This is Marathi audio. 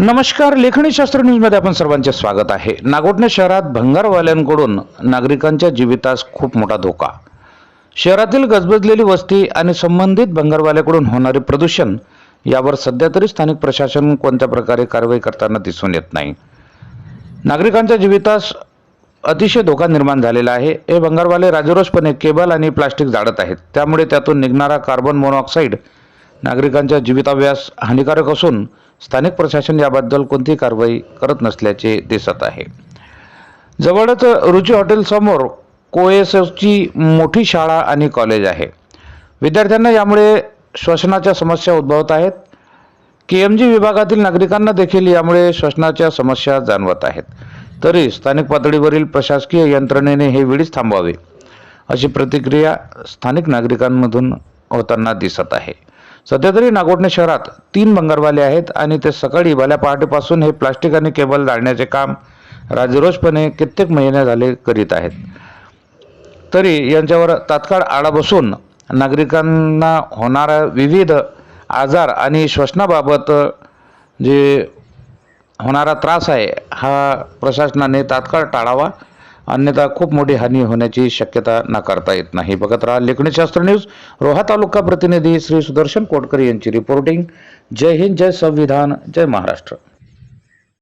नमस्कार लेखणी शास्त्र न्यूजमध्ये आपण सर्वांचे स्वागत आहे. नागोटणे शहरात भंगारवाल्यांकडून नागरिकांच्या जीवितास खूप मोठा धोका. शहरातील गजबजलेली वस्ती आणि संबंधित भंगारवाल्याकडून होणारे प्रदूषण यावर सध्या तरी स्थानिक प्रशासन कोणत्या प्रकारे कारवाई करताना दिसून येत नाही. नागरिकांच्या जीवितास अतिशय धोका निर्माण झालेला आहे. हे भंगारवाले राजरोसपणे केबल आणि प्लास्टिक जाळत आहेत. त्यामुळे त्यातून निघणारा कार्बन मोनॉक्साईड नागरिकांच्या जीविताव्यास हानिकारक असून स्थानिक प्रशासन याबद्दल कोणतीही कारवाई करत नसल्याचे दिसत आहे. जवळच रुची हॉटेलसमोर कोएसची मोठी शाळा आणि कॉलेज आहे. विद्यार्थ्यांना यामुळे श्वसनाच्या समस्या उद्भवत आहेत. के एम जी विभागातील नागरिकांना देखील यामुळे श्वसनाच्या समस्या जाणवत आहेत. तरी स्थानिक पातळीवरील प्रशासकीय यंत्रणेने हे वेळीच थांबवावे अशी प्रतिक्रिया स्थानिक नागरिकांमधून होताना दिसत आहे. सध्या तरी नागोटणे शहरात तीन भंगारवाले आहेत आणि ते सकाळी भल्या पहाटेपासून हे प्लास्टिक आणि केबल जाळण्याचे काम राजरोजपणे कित्येक महिने झाले करीत आहेत. तरी यांच्यावर तात्काळ आळा बसून नागरिकांना होणारा विविध आजार आणि श्वसनाबाबत जे होणारा त्रास आहे हा प्रशासनाने तात्काळ टाळावा. अन्यथा खूप मोठी हानी होण्याची शक्यता नाकारता येत नाही. बघत राहा लेखणीशास्त्र न्यूज. रोहा तालुका प्रतिनिधी श्री सुदर्शन कोटकर यांची रिपोर्टिंग जय हिंद जय संविधान जय महाराष्ट्र.